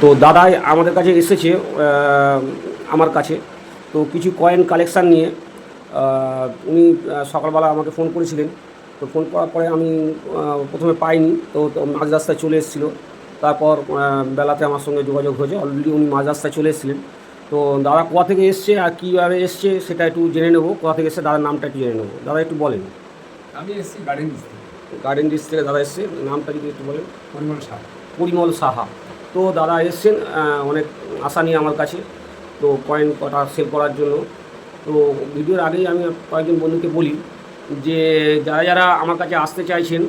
তো দাদাই আমাদের কাছে এসেছে আমার কাছে। তো কিছু কয়েন কালেকশান নিয়ে উনি সকালবেলা আমাকে ফোন করেছিলেন। তো ফোন করার পরে আমি প্রথমে পাইনি। তো মাঝ রাস্তায় চলে এসেছিল। তারপর বেলাতে আমার সঙ্গে যোগাযোগ হয়েছে। অলরেডি উনি মাঝ রাস্তায় চলে এসেছিলেন। তো দাদা কোথা থেকে এসছে আর কীভাবে এসছে সেটা একটু জেনে নেব। কোথা থেকে এসছে দাদার নামটা একটু জেনে নেব। দাদা একটু বলেন। আমি এসেছি গার্ডেন ডিস্ট্রিক্ট। গার্ডেন ডিস্ট্রিক্টে দাদা এসছে। নামটা যদি একটু বলেন। পরিমল সাহা। পরিমল সাহা। তো দাদা এসছেন অনেক আশা নিয়ে আমার কাছে, তো কয়েন কটা সেল করার জন্য। তো ভিডিওর আগেই আমি কয়েকজন বন্ধুকে বলি যে, যারা যারা আমার কাছে আসতে চাইছেন,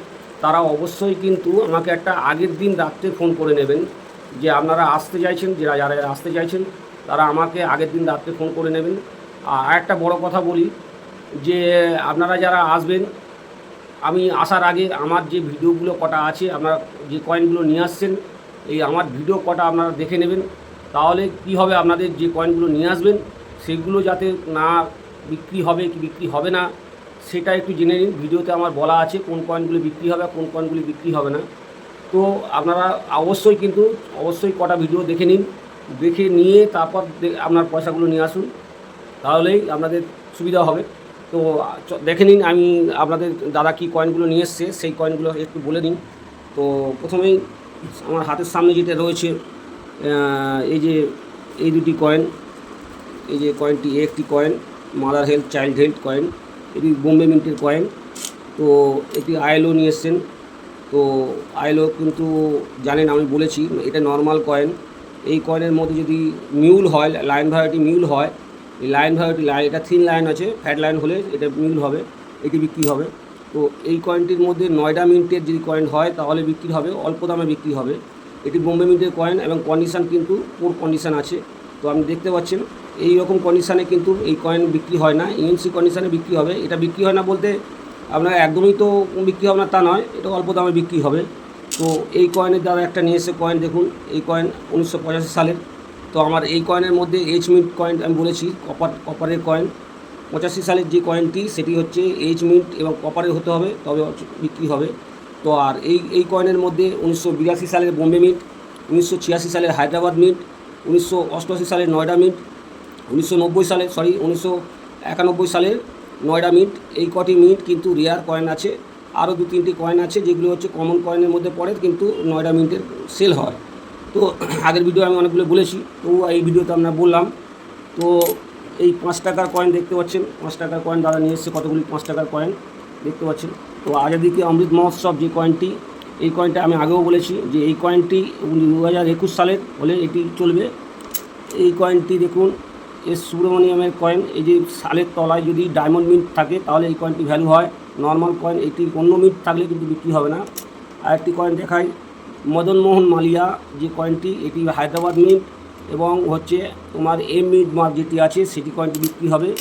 তারা অবশ্যই কিন্তু আমাকে একটা আগের দিন রাত্রে ফোন করে নেবেন যে, আপনারা আসতে চাইছেন যারা যারা আসতে চাইছেন, তারা আমাকে আগের দিন রাত্রে ফোন করে নেবেন। আর একটা বড় কথা বলি যে, আপনারা যারা আসবেন, আমি আসার আগে আমার যে ভিডিওগুলো কটা আছে, আপনারা যে কয়েনগুলো নিয়ে আসছেন এই আমার ভিডিও কটা আপনারা দেখে নেবেন। তাহলে কি হবে আপনাদের যে কয়েনগুলো নিয়ে আসবেন, সেগুলো যাতে না বিক্রি হবে কি বিক্রি হবে না, সেটা একটু জেনে নিন। ভিডিওতে আমার বলা আছে কোন কয়েনগুলি বিক্রি হবে কোন কয়েনগুলি বিক্রি হবে না। তো আপনারা অবশ্যই কিন্তু, অবশ্যই কটা ভিডিও দেখে নিন। দেখে নিয়ে তারপর আপনার পয়সাগুলো নিয়ে আসুন। তাহলেই আপনাদের সুবিধা হবে। তো দেখে নিন আমি আপনাদের দাদা কি কয়েনগুলো নিয়ে এসছে, সেই কয়েনগুলো একটু বলে দিন। তো প্রথমেই আমার হাতের সামনে যেটা রয়েছে এই যে এই দুটি কয়েন এই যে কয়েনটি একটি coin mother health child health coin এটি বোম্বে মিন্টের কয়েন তো এটি আইএলও নিয়ে এসছেন। তো আইএলও কিন্তু জানেন, আমি বলেছি, এটা নর্মাল কয়েন এই কয়েনের মধ্যে যদি মিউল হয় লাইন ভ্যারাইটি মিউল হয়, এই লাইন ভ্যারাইটি লাইন এটা থিন লাইন আছে ফ্যাট লাইন হলে এটা মিউল হবে, এটি বিক্রি হবে। তো এই কয়েনটির মধ্যে নয়ডা মিন্টের যদি কয়েন হয়, তাহলে বিক্রি হবে, অল্প দামে বিক্রি হবে। এটি বোম্বে মিন্টের কয়েন এবং কন্ডিশান কিন্তু পুর কন্ডিশান আছে। তো আপনি দেখতে পাচ্ছেন এই রকম কন্ডিশানে কিন্তু এই কয়েন বিক্রি হয় না। ইএনসি কন্ডিশানে বিক্রি হবে। এটা বিক্রি হয় না বলতে আপনার একদমই তো বিক্রি হবে না, তা নয়। এটা অল্প দামে বিক্রি হবে। তো এই কয়েনের দ্বারা একটা নিয়ে এসে কয়েন দেখুন, এই কয়েন উনিশশো পঁচাশি সালের। তো আমার এই কয়েনের মধ্যে এইচ মিন্ট কয়েন আমি বলেছি কপার কপারের কয়েন পঁচাশি সালের যে কয়েনটি, সেটি হচ্ছে এইচ মিন্ট এবং কপারের হতে হবে, তবে বিক্রি হবে। তো আর এই এই কয়েনের মধ্যে উনিশশো বিরাশি সালের বোম্বে মিন্ট উনিশশো ছিয়াশি সালের হায়দ্রাবাদ মিন্ট উনিশশো অষ্টআশি সালের নয়ডা মিন্ট উনিশশো নব্বই সালে সরি উনিশশো একানব্বই সালের নয়ডা মিন্ট এই কটি মিন্ট কিন্তু রেয়ার কয়েন আছে। আরও দু তিনটি কয়েন আছে, যেগুলো হচ্ছে কমন কয়েনের মধ্যে পড়ে, কিন্তু নয়ডা মিন্টের সেল হয়। তো আগের ভিডিও আমি অনেকগুলো বলেছি তো এই ভিডিওতে আমরা বললাম। তো এই পাঁচ টাকার কয়েন দেখতে পাচ্ছেন। পাঁচ টাকার কয়েন দাদা নিয়ে এসছে কতগুলি পাঁচ টাকার কয়েন দেখতে পাচ্ছেন। তো আজাদিকে অমৃত মহোৎসব যে কয়েনটি এই কয়েনটা আমি আগেও বলেছি যে এই কয়েনটি দু হাজার একুশ সালের হলে এটি চলবে। এই কয়েনটি দেখুন এস সুব্রমণিয়ামের কয়েন এই যে সালের তলায় যদি ডায়মন্ড মিন্ট থাকে, তাহলে এই কয়েনটি ভ্যালু হয়। নর্মাল কয়েন এটি অন্য মিন্ট থাকলে কিন্তু বিক্রি হবে না। আর একটি কয়েন দেখাই, মদনমোহন মালিয়া যে কয়েনটি এটি হায়দ্রাবাদ মিন্ট এবং হচ্ছে তোমার এম মিন্ট মার্ক যেটি আছে, সেটি কয়েনটি বিক্রি হবে।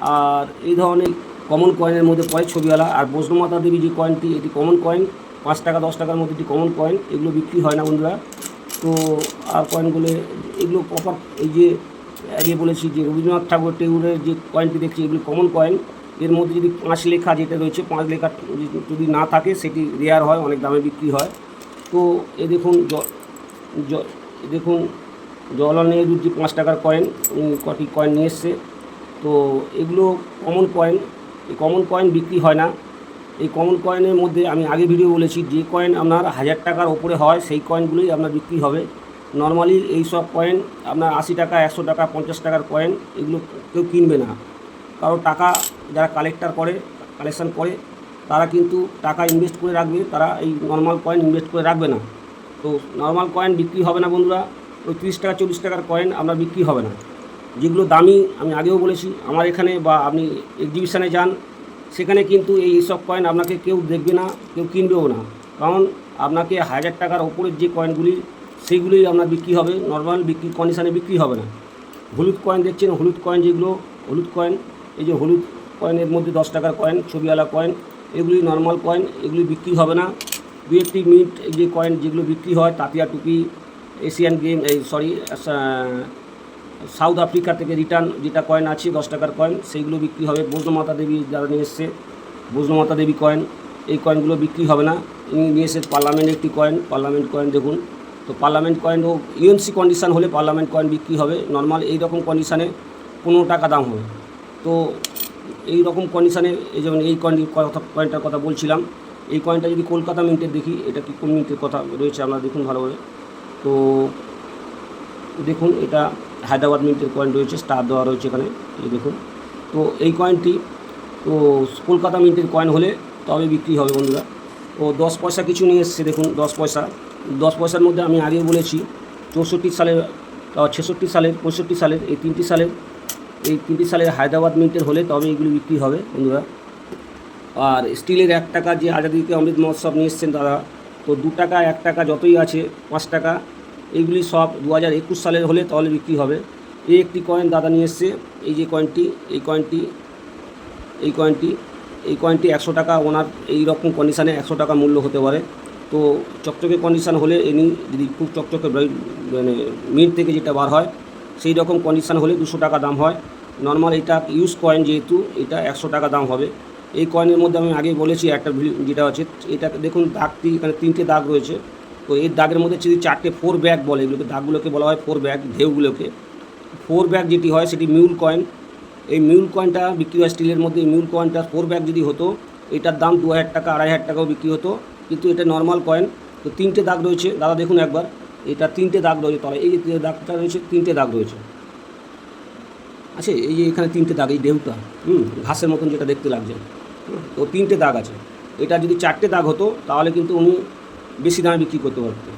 আর এই ধরনের কমন কয়েনের মধ্যে পড়ে ছবিওয়ালা। আর বৈষ্ণমাতা দেবী যে কয়েনটি এটি কমন কয়েন পাঁচ টাকা, দশ টাকার মধ্যে এটি কমন কয়েন এগুলো বিক্রি হয় না বন্ধুরা। তো আর কয়েনগুলো এগুলো কপার এই যে, আগে বলেছি যে রবীন্দ্রনাথ ঠাকুর টেগুরের যে কয়েনটি দেখছি, এগুলো কমন কয়েন এর মধ্যে যদি পাঁচ লেখা যেটা রয়েছে, পাঁচ লেখা যদি- না থাকে, সেটি রেয়ার হয়, অনেক দামে বিক্রি হয়। তো এ দেখুন দেখুন জওয়াহরলাল নেহরুর যে পাঁচ টাকার কয়েন কটি কয়েন নিয়ে এসছে। তো এগুলো কমন কয়েন এই কমন কয়েন বিক্রি হয় না। এই কমন কয়েনের মধ্যে আমি আগে ভিডিও বলেছি, যে কয়েন আপনার হাজার টাকার ওপরে হয়, সেই কয়েনগুলোই আপনার বিক্রি হবে। নর্মালি এই সব কয়েন আপনার আশি টাকা, একশো টাকা, পঞ্চাশ টাকার কয়েন এগুলো কেউ কিনবে না। কারও টাকা যারা কালেক্টার করে কালেকশান করে, তারা কিন্তু টাকা ইনভেস্ট করে রাখবে, তারা এই নর্মাল কয়েন ইনভেস্ট করে রাখবে না। তো নর্মাল কয়েন বিক্রি হবে না বন্ধুরা। ওই তিরিশ টাকা, চল্লিশ টাকার কয়েন আপনার বিক্রি হবে না। যেগুলো দামি, আমি আগেও বলেছি, আমার এখানে বা আপনি এক্সিবিশানে যান, সেখানে কিন্তু এই সব কয়েন আপনাকে কেউ দেখবে না, কেউ কিনবেও না। কারণ আপনাকে হাজার টাকার ওপরের যে কয়েনগুলি সেইগুলোই আপনার বিক্রি হবে নর্মাল বিক্রি কন্ডিশানে বিক্রি হবে না। হলুদ কয়েন দেখছেন, হলুদ কয়েন যেগুলো, হলুদ কয়েন এই যে হলুদ কয়েনের মধ্যে দশ টাকার কয়েন ছবিওয়ালা কয়েন এগুলি নর্মাল কয়েন এগুলি বিক্রি হবে না। দু একটি মিনিট যে কয়েন যেগুলো বিক্রি হয়, তাঁতিয়া টুপি এশিয়ান গেম এই সরি সাউথ আফ্রিকা থেকে রিটার্ন যেটা কয়েন আছে, দশ টাকার কয়েন সেইগুলো বিক্রি হবে। বৈষ্ণমাতা দেবী যারা নিয়ে এসছে বৈষ্ণমাতা দেবী কয়েন এই কয়েনগুলো বিক্রি হবে না। নিয়ে এসে পার্লামেন্ট একটি কয়েন পার্লামেন্ট কয়েন দেখুন। তো পার্লামেন্ট কয়েন ও ইউএনসি কন্ডিশান হলে পার্লামেন্ট কয়েন বিক্রি হবে। নর্মাল এই রকম কন্ডিশানে পনেরো টাকা দাম হবে। তো এই রকম কন্ডিশানে এই যেমন এই কথা কয়েনটার কথা বলছিলাম, এই কয়েনটা যদি কলকাতা মিন্টের দেখি, এটা কি কোন মিন্টের কথা রয়েছে আপনারা দেখুন ভালোভাবে। তো দেখুন, এটা হায়দ্রাবাদ মিন্টের কয়েন রয়েছে স্টার দেওয়া রয়েছে এখানে, এই দেখুন। তো এই কয়েনটি, তো কলকাতা মিন্টের কয়েন হলে তবে বিক্রি হবে বন্ধুরা। তো দশ পয়সা কিছু নিয়ে এসছে, দেখুন, দশ পয়সা। দশ পয়সার মধ্যে আমি আগে বলেছি, চৌষট্টি সালের ছেষট্টি সালের, পঁয়ষট্টি সালের, এই তিনটি সালের, এই তিনটি সালের হায়দ্রাবাদ মিন্টের হলে তবে এগুলি বিক্রি হবে বন্ধুরা। আর স্টিলের এক টাকা যে আজাদিকে অমৃত মহোৎসব নিয়ে এসছেন তারা তো দু টাকা, এক টাকা যতই আছে, পাঁচ টাকা, এইগুলি সব দু হাজার একুশ সালের হলে তাহলে বিক্রি হবে। এই একটি কয়েন দাদা নিয়ে এসছে, এই যে কয়েনটি এই কয়েনটি এই কয়েনটি এই কয়েনটি একশো টাকা, ওনার এই রকম কন্ডিশানে একশো টাকা মূল্য হতে পারে। তো চকচকে কন্ডিশান হলে এনি যদি খুব চকচকে মানে মিট থেকে যেটা বার হয়, সেই রকম কন্ডিশান হলে দুশো টাকা দাম হয়। নর্মাল এটা ইউজ কয়েন যেহেতু, এটা একশো টাকা দাম হবে। এই কয়েনের মধ্যে আমি আগে বলেছি একটা যেটা আছে, এটা দেখুন দাগটি এখানে তিনটে দাগ রয়েছে। তো এই দাগের মধ্যে যদি চারটে ফোর ব্যাগ বলে, এগুলোকে দাগগুলোকে বলা হয় ফোর ব্যাগ ঢেউগুলোকে। ফোর ব্যাগ যেটি হয় সেটি মিউল কয়েন এই মিউল কয়েনটা বিক্রি হয় স্টিলের মধ্যে। মিউল কয়েনটা ফোর ব্যাগ যদি হতো, এটার দাম দু হাজার টাকা, আড়াই হাজার টাকাও বিক্রি হতো, কিন্তু এটা নর্মাল কয়েন তো তিনটে দাগ রয়েছে। দাদা, দেখুন একবার, এটা তিনটে দাগ রয়েছে তবে এই যে দাগটা রয়েছে, তিনটে দাগ রয়েছে। আচ্ছা এই যে এখানে তিনটে দাগ, এই ঢেউটা, হুম, ঘাসের মতন যেটা দেখতে লাগছে। তো তিনটে দাগ আছে। এটা যদি চারটে দাগ হতো তাহলে কিন্তু উনি বেশি দামে বিক্রি করতে পারতেন।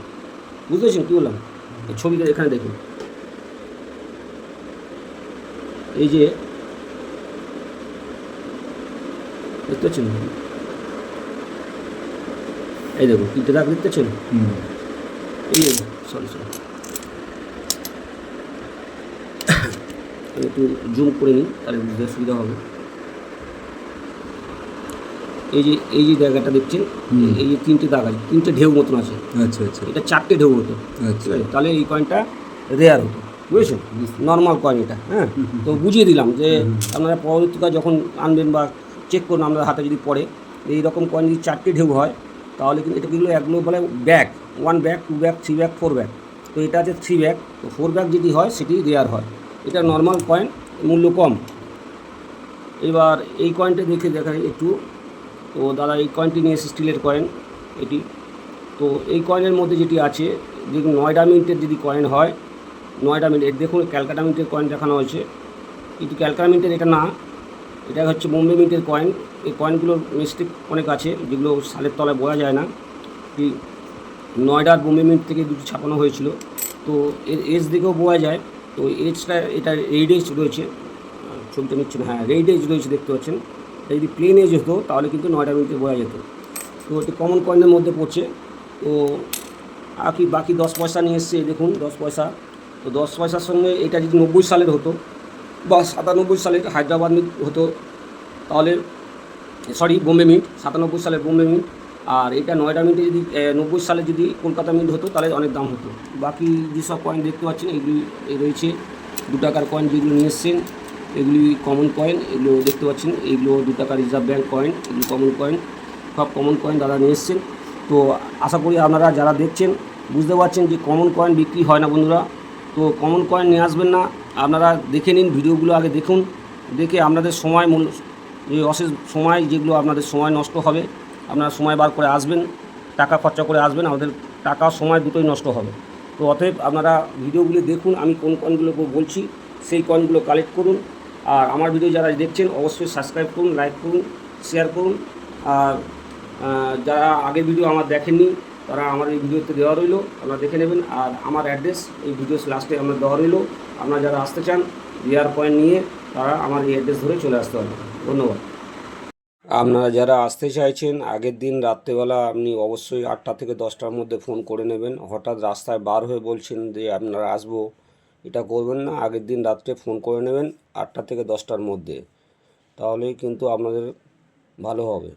বুঝতে পেরেছেন কী বললাম? এই ছবিটা এখানে দেখুন। এই যে দেখতে পাচ্ছেন? এই দেখুন তিনটে দাগ দেখতে পাচ্ছেন? এই সরি সরি আমি একটু জুম করে নিই তাহলে বুঝতে সুবিধা হবে। এই যে এই যে জায়গাটা দেখছেন এই যে তিনটে দাগ আছে তিনটে ঢেউ মতন আছে। আচ্ছা আচ্ছা। এটা চারটে ঢেউ হতো আচ্ছা। তাহলে এই কয়েনটা রেয়ার হতো। বুঝেছেন? নর্মাল কয়েন এটা হ্যাঁ? তো বুঝিয়ে দিলাম যে আপনারা পরবর্তীকালে যখন আনবেন বা চেক করুন আপনার হাতে যদি পড়ে এই রকম কয়েন যদি চারটে ঢেউ হয় তাহলে কিন্তু এটা কিন্তু একগুলো বলে bag one bag two bag three bag four bag তো এটা আছে থ্রি ব্যাগ তো ফোর ব্যাগ যদি হয় সেটি রেয়ার হয়। এটা নর্মাল কয়েন মূল্য কম। এবার এই কয়েনটা দেখে দেখা একটু। তো দাদা এই কয়েনটি নিয়ে এসে স্টিলের কয়েন এটি। তো এই কয়েনের মধ্যে যেটি আছে, দেখুন নয়ডা মিন্টের যদি কয়েন হয়, নয়ডা মিন্ট দেখুন ক্যালকাটা মিন্টের কয়েন দেখানো হয়েছে। কিন্তু ক্যালকাটা মিন্টের এটা না এটা হচ্ছে বোম্বে মিন্টের কয়েন এই কয়েনগুলোর মিস্টেক অনেক আছে, যেগুলো সালের তলায় বোঝা যায় না। কি নয়ডার বোম্বে মিন্ট থেকে দুটি ছাপানো হয়েছিল। তো এর এজ দেখেও বোঝা যায়। তো এজটা এটা রেড এজ রয়েছে ছবিটা নিচ্ছে না হ্যাঁ রেড এজ রয়েছে, দেখতে পাচ্ছেন। যদি প্লেন হতো তাহলে কিন্তু নয়ডা মিন্টে বোঝা যেত। তো এটি কমন কয়েনের মধ্যে পড়ছে। তো আর কি বাকি দশ পয়সা নিয়ে এসছে দেখুন, দশ পয়সা। তো দশ পয়সার সঙ্গে এটা যদি নব্বই সালের হতো, বা সাতানব্বই সালের হায়দ্রাবাদ মিট হতো, তাহলে সরি বোম্বে মিট সাতানব্বই সালের বোম্বে মিট আর এটা নয়ডা মিন্টে যদি নব্বই সালে যদি কলকাতা মিন্ট হতো, তাহলে অনেক দাম হতো। বাকি যেসব কয়েন দেখতে পাচ্ছেন, এগুলি এই রয়েছে। দু টাকার কয়েন যেগুলো নিয়ে এসছেন এগুলি কমন কয়েন এগুলো দেখতে পাচ্ছেন, এগুলো দু টাকার রিজার্ভ ব্যাঙ্ক কয়েন এগুলো কমন কয়েন সব কমন কয়েন দাদা নিয়ে এসছেন। তো আশা করি আপনারা যারা দেখছেন, বুঝতে পারছেন যে কমন কয়েন বিক্রি হয় না বন্ধুরা। তো কমন কয়েন নিয়ে আসবেন না, আপনারা দেখে নিন ভিডিওগুলো আগে দেখুন। দেখে আপনাদের সময় মূল্য যে অশেষ সময় যেগুলো আপনাদের সময় নষ্ট হবে, আপনারা সময় বার করে আসবেন, টাকা খরচা করে আসবেন, আমাদের টাকা সময় দুটোই নষ্ট হবে। তো অতএব আপনারা ভিডিওগুলো দেখুন, আমি কোন কয়েনগুলো বলছি, সেই কয়েনগুলো কালেক্ট করুন। আর আমার ভিডিও যারা দেখছেন, অবশ্যই সাবস্ক্রাইব করুন লাইক করুন শেয়ার করুন। আর যারা আগের ভিডিও আমার দেখেননি, তারা আমার এই ভিডিওতে দেওয়া রইল, আপনারা দেখে নেবেন। আর আমার অ্যাড্রেস এই ভিডিও লাস্টে আমার দেওয়া রইল। আপনারা যারা আসতে চান রিয়ার পয়েন্ট নিয়ে, তারা আমার এই অ্যাড্রেস ধরে চলে আসতে হবে। ধন্যবাদ। আপনারা যারা আসতে চাইছেন, আগের দিন রাত্রেবেলা আপনি অবশ্যই আটটা থেকে দশটার মধ্যে ফোন করে নেবেন। হঠাৎ রাস্তায় বার হয়ে বলছেন যে, আপনারা আসব। এটা করবেন না, আগের দিন রাত্রে ফোন করে নেবেন আটটা থেকে দশটার মধ্যে, তাহলেই কিন্তু আপনাদের ভালো হবে।